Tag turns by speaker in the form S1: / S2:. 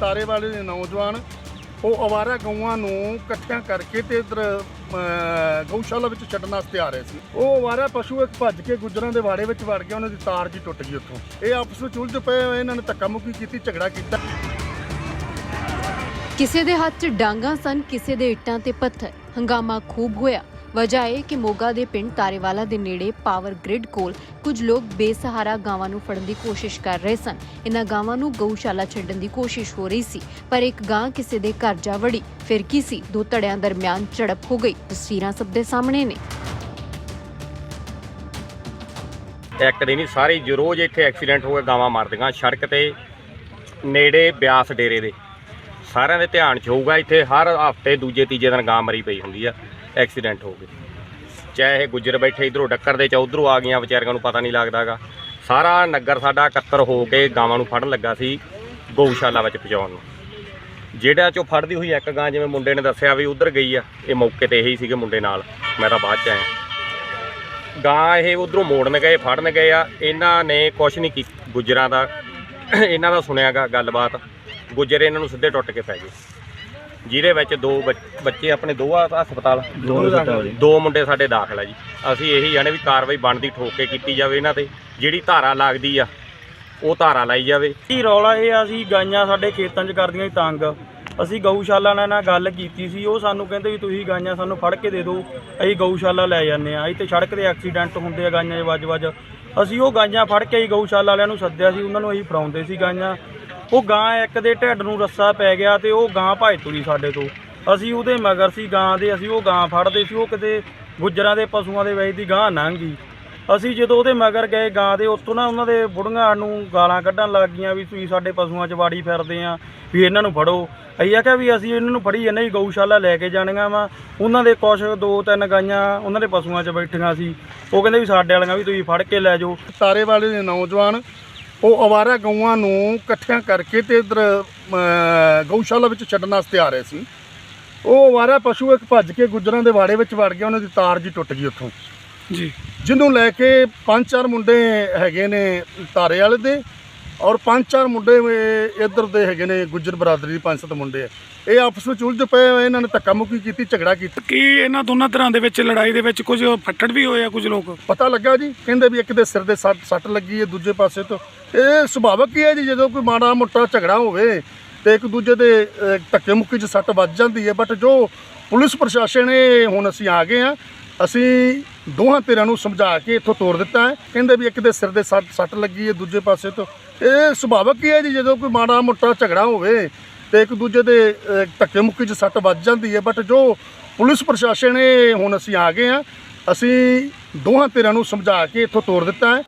S1: ਤਾਰੇ ਵਾਲੇ ਦੇ ਨੌਜਵਾਨ, ਉਹ ਅਵਾਰਾ ਗਊਆਂ ਨੂੰ ਇਕੱਠਿਆਂ ਕਰਕੇ ਤੇ ਇਧਰ ਗਊਸ਼ਾਲਾ ਵਿੱਚ ਛੱਡਣ ਵਾਸਤੇ ਆ ਰਹੇ ਸੀ। ਉਹ ਅਵਾਰਾ ਪਸ਼ੂ ਇੱਕ ਭੱਜ ਕੇ ਗੁੱਜਰਾਂ ਦੇ ਵਾੜੇ ਵਿੱਚ ਵੜ ਗਿਆ, ਉਹਨਾਂ ਦੀ ਤਾਰ ਜੀ ਟੁੱਟ ਗਈ ਉੱਥੋਂ। ਇਹ ਆਪਸ ਵਿੱਚ ਉਲਝ ਪਏ ਇਹਨਾਂ ਨੇ ਧੱਕਾ ਮੁੱਕੀ ਕੀਤੀ, ਝਗੜਾ ਕੀਤਾ।
S2: ਕਿਸੇ ਦੇ ਹੱਥ 'ਚ ਡਾਂਗਾ ਸਨ, ਕਿਸੇ ਦੇ ਇੱਟਾਂ ਤੇ ਪੱਥਰ। ਹੰਗਾਮਾ ਖੂਬ ਹੋਇਆ। ਵਜ੍ਹਾ ਇਹ ਕਿ ਮੋਗਾ ਦੇ ਪਿੰਡ ਤਾਰੇਵਾਲਾ ਦੇ ਨੇੜੇ ਪਾਵਰ ਗ੍ਰਿਡ ਕੋਲ ਕੁਝ ਲੋਕ ਬੇਸਹਾਰਾ ਗਾਵਾਂ ਨੂੰ ਫੜਨ ਦੀ ਕੋਸ਼ਿਸ਼ ਕਰ ਰਹੇ ਸਨ। ਇਹਨਾਂ ਗਾਵਾਂ ਨੂੰ ਗਊਸ਼ਾਲਾ ਛੱਡਣ ਦੀ ਕੋਸ਼ਿਸ਼ ਹੋ ਰਹੀ ਸੀ, ਪਰ ਇੱਕ ਗਾਂ ਕਿਸੇ ਦੇ ਘਰ ਜਾ ਵੜੀ। ਫਿਰ ਕੀ ਸੀ? ਦੋ ਧੜਿਆਂ ਦਰਮਿਆਨ ਝੜਪ ਹੋ ਗਈ। ਤਸਵੀਰਾਂ ਸਭ ਦੇ ਸਾਹਮਣੇ ਨੇ।
S3: ਇੱਕ ਨਹੀਂ, ਸਾਰੇ ਰੋਜ਼ ਇੱਥੇ ਐਕਸੀਡੈਂਟ ਹੋ ਕੇ ਗਾਵਾਂ ਮਰਦੀਆਂ। ਸੜਕ ਤੇ ਨੇੜੇ ਬਿਆਸ ਡੇਰੇ ਦੇ। ਸਾਰਿਆਂ ਦੇ ਧਿਆਨ 'ਚ ਹੋਊਗਾ, ਇੱਥੇ ਹਰ ਹਫ਼ਤੇ ਦੂਜੇ ਤੀਜੇ ਦਿਨ ਗਾਂ ਮਰੀ ਪਈ ਹੁੰਦੀ ਆ। ਐਕਸੀਡੈਂਟ ਹੋ ਗਏ। ਚਾਹੇ ਇਹ ਗੁੱਜਰ ਬੈਠੇ ਇਧਰੋਂ ਡੱਕਰ ਦੇ ਚ ਉਧਰੋਂ ਆ ਗਈਆਂ, ਵਿਚਾਰਿਆਂ ਨੂੰ ਪਤਾ ਨਹੀਂ ਲੱਗਦਾਗਾ। ਸਾਰਾ ਨਗਰ ਸਾਡਾ ਇਕੱਤਰ ਹੋ ਕੇ ਗਾਵਾਂ ਨੂੰ ਫੜਨ ਲੱਗਾ ਸੀ ਗਊਸ਼ਾਲਾ ਵਿੱਚ ਪਹੁੰਚਾਉਣ ਨੂੰ। ਜਿਹੜਾ ਚੋਂ ਫੜਦੀ ਹੋਈ ਇੱਕ ਗਾਂ, ਜਿਵੇਂ ਮੁੰਡੇ ਨੇ ਦੱਸਿਆ ਵੀ ਉਧਰ ਗਈ ਆ, ਇਹ ਮੌਕੇ ਤੇ ਇਹੀ ਸੀਗੇ ਮੁੰਡੇ ਨਾਲ। ਮੈਂ ਤਾਂ ਬਾਅਦ ਚ ਆਇਆ। ਗਾਂ ਇਹ ਉਧਰੋਂ ਮੋੜਨ ਗਏ, ਫੜਨ ਗਏ ਆ। ਇਹਨਾਂ ਨੇ ਕੁਛ ਨਹੀਂ ਕੀ, ਗੁੱਜਰਾਂ ਦਾ, ਇਹਨਾਂ ਦਾ ਸੁਣਿਆਗਾ ਗੱਲਬਾਤ। ਗੁੱਜਰ ਇਹਨਾਂ ਨੂੰ ਸਿੱਧੇ ਟੁੱਟ ਕੇ ਪੈ ਗਏ। ਜਿਹਦੇ ਵਿੱਚ ਦੋ ਬੱਚ- ਬੱਚੇ ਆਪਣੇ ਦੋ ਆ ਹਸਪਤਾਲ ਦੋ ਮੁੰਡੇ ਸਾਡੇ ਦਾਖਲ ਆ ਜੀ। ਅਸੀਂ ਇਹੀ ਜਾਣੇ ਵੀ ਕਾਰਵਾਈ ਬਣਦੀ ਠੋਕ ਕੇ ਕੀਤੀ ਜਾਵੇ ਇਹਨਾਂ ਤੇ। ਜਿਹੜੀ ਧਾਰਾ ਲੱਗਦੀ ਆ ਉਹ ਧਾਰਾ ਲਾਈ ਜਾਵੇ।
S4: ਕੀ ਰੌਲਾ ਇਹ ਆ ਅਸੀਂ ਗਾਈਆਂ ਸਾਡੇ ਖੇਤਾਂ 'ਚ ਕਰਦੀਆਂ ਸੀ ਤੰਗ। ਅਸੀਂ ਗਊਸ਼ਾਲਾ ਨਾਲ ਨਾਲ ਗੱਲ ਕੀਤੀ ਸੀ ਉਹ ਸਾਨੂੰ ਕਹਿੰਦੇ ਵੀ ਤੁਸੀਂ ਗਾਈਆਂ ਸਾਨੂੰ ਫੜ ਕੇ ਦੇ ਦਿਓ ਅਸੀਂ ਗਊਸ਼ਾਲਾ ਲੈ ਜਾਂਦੇ ਆ ਇੱਥੇ ਸੜਕ ਤੇ ਐਕਸੀਡੈਂਟ ਹੁੰਦੇ ਆ ਗਾਈਆਂ 'ਚ ਵੱਜ-ਵੱਜ। ਅਸੀਂ ਉਹ ਗਾਈਆਂ ਫੜ ਕੇ ਅਸੀਂ ਗਊਸ਼ਾਲਾ ਵਾਲਿਆਂ ਨੂੰ ਸੱਦਿਆ ਸੀ ਉਹਨਾਂ ਨੂੰ ਅਸੀਂ ਫੜਾਉਂਦੇ ਸੀ ਗਾਈਆਂ। ਉਹ ਗਾਂ ਇੱਕ ਦੇ ਢਿੱਡ ਨੂੰ ਰੱਸਾ ਪੈ ਗਿਆ ਤੇ ਉਹ ਗਾਂ ਭੱਜ ਤੁਰੀ ਸਾਡੇ ਤੋਂ। ਅਸੀਂ ਉਹਦੇ ਮਗਰ ਸੀ ਗਾਂ ਦੇ, ਅਸੀਂ ਉਹ ਗਾਂ ਫੜਦੇ ਸੀ, ਉਹ ਕਿਤੇ ਗੁੱਜਰਾਂ ਦੇ ਪਸ਼ੂਆਂ ਦੇ ਵਿੱਚ ਦੀ ਗਾਂ ਲੰਘ। ਗਈ ਅਸੀਂ ਜਦੋਂ ਉਹਦੇ ਮਗਰ ਗਏ ਗਾਂ ਦੇ, ਉੱਥੋਂ ਨਾ ਉਹਨਾਂ ਦੇ ਬੁੜੀਆਂ ਨੂੰ ਗਾਲਾਂ ਕੱਢਣ ਲੱਗ ਗਈਆਂ ਵੀ ਤੁਸੀਂ ਸਾਡੇ ਪਸ਼ੂਆਂ 'ਚ ਵਾੜੀ ਫਿਰਦੇ ਆ, ਵੀ ਇਹਨਾਂ ਨੂੰ ਫੜੋ। ਅਸੀਂ ਆਖਿਆ ਵੀ ਅਸੀਂ ਇਹਨਾਂ ਨੂੰ ਫੜੀ ਜਾਂਦੇ ਹੀ ਗਊਸ਼ਾਲਾ ਲੈ ਕੇ ਜਾਣੀਆਂ ਵਾ। ਉਹਨਾਂ ਦੇ ਕੁਛ ਦੋ ਤਿੰਨ ਗਾਈਆਂ ਉਹਨਾਂ ਦੇ ਪਸ਼ੂਆਂ 'ਚ ਬੈਠੀਆਂ ਸੀ। ਉਹ ਕਹਿੰਦੇ ਵੀ ਸਾਡੇ ਵਾਲੀਆਂ ਵੀ ਤੁਸੀਂ ਫੜ ਕੇ ਲੈ ਜਾਓ।
S1: ਤਾਰੇ ਵਾਲੇ ਦੇ ਨੌਜਵਾਨ ਉਹ ਅਵਾਰਾ ਗਊਆਂ ਨੂੰ ਇਕੱਠਿਆਂ ਕਰਕੇ ਤੇ ਇਧਰ ਗਊਸ਼ਾਲਾ ਵਿੱਚ ਛੱਡਣ ਵਾਸਤੇ ਆ ਰਹੇ ਸੀ। ਉਹ ਅਵਾਰਾ ਪਸ਼ੂ ਇੱਕ ਭੱਜ ਕੇ ਗੁੱਜਰਾਂ ਦੇ ਵਾੜੇ ਵਿੱਚ ਵੜ ਗਿਆ ਉਹਨਾਂ ਦੀ ਤਾਰ ਜੀ ਟੁੱਟ ਗਈ ਉੱਥੋਂ।
S4: ਜੀ।
S1: ਜਿਹਨੂੰ ਲੈ ਕੇ ਪੰਜ ਚਾਰ ਮੁੰਡੇ ਹੈਗੇ ਨੇ ਤਾਰੇ ਵਾਲੇ ਦੇ ਔਰ ਪੰਜ ਚਾਰ ਮੁੰਡੇ ਇੱਧਰ ਦੇ ਹੈਗੇ ਨੇ ਗੁੱਜਰ ਬਰਾਦਰੀ ਦੇ ਪੰਜ ਸੱਤ ਮੁੰਡੇ ਆ। ਇਹ ਆਪਸ ਵਿੱਚ ਉਲਝ ਪਏ ਹੋਏ ਇਹਨਾਂ ਨੇ ਧੱਕਾ ਮੁੱਕੀ ਕੀਤੀ ਝਗੜਾ ਕੀਤਾ।
S5: ਕੀ ਇਹਨਾਂ ਦੋਨਾਂ ਤਰ੍ਹਾਂ ਦੇ ਵਿੱਚ ਲੜਾਈ ਦੇ ਵਿੱਚ ਕੁਝ ਫੱਟੜ ਵੀ ਹੋਏ ਆ ਕੁਝ ਲੋਕ?
S1: ਪਤਾ ਲੱਗਾ ਜੀ ਕਹਿੰਦੇ ਵੀ ਇੱਕ ਦੇ ਸਿਰ ਦੇ ਸੱਟ ਸੱਟ ਲੱਗੀ ਹੈ ਦੂਜੇ ਪਾਸੇ ਤੋਂ। ਇਹ ਸੁਭਾਵਕ ਹੀ ਹੈ ਜੀ ਜਦੋਂ ਕੋਈ ਮਾੜਾ ਮੋਟਾ ਝਗੜਾ ਹੋਵੇ ਤੇ ਇੱਕ ਦੂਜੇ ਦੇ ਧੱਕੇ ਮੁੱਕੀ 'ਚ ਸੱਟ ਵੱਜ ਜਾਂਦੀ ਹੈ। ਬਟ ਜੋ ਪੁਲਿਸ ਪ੍ਰਸ਼ਾਸਨ ਇਹ ਹੁਣ ਅਸੀਂ ਆ ਗਏ ਆ ਅਸੀਂ ਦੋਹਾਂ ਧਿਰਾਂ ਨੂੰ ਸਮਝਾ ਕੇ ਇੱਥੋਂ ਤੋੜ ਦਿੱਤਾ ਹੈ। ਕਹਿੰਦੇ ਵੀ ਇੱਕ ਦੇ ਸਿਰ ਦੇ ਸੱਟ ਸੱਟ ਲੱਗੀ ਹੈ, ਦੂਜੇ ਪਾਸੇ ਤੋਂ। ਇਹ ਸੁਭਾਵਕ ਹੀ ਹੈ ਜੀ, ਜਦੋਂ ਕੋਈ ਮਾੜਾ ਮੋਟਾ ਝਗੜਾ ਹੋਵੇ ਤੇ ਇੱਕ ਦੂਜੇ ਦੇ ਧੱਕੇ ਮੁੱਕੀ 'ਚ ਸੱਟ ਵੱਜ ਜਾਂਦੀ ਹੈ। ਬਟ ਜੋ ਪੁਲਿਸ ਪ੍ਰਸ਼ਾਸਨ ਇਹ ਹੁਣ ਅਸੀਂ ਆ ਗਏ ਆ ਅਸੀਂ ਦੋਹਾਂ ਧਿਰਾਂ ਨੂੰ ਸਮਝਾ ਕੇ ਇੱਥੋਂ ਤੋੜ ਦਿੱਤਾ ਹੈ।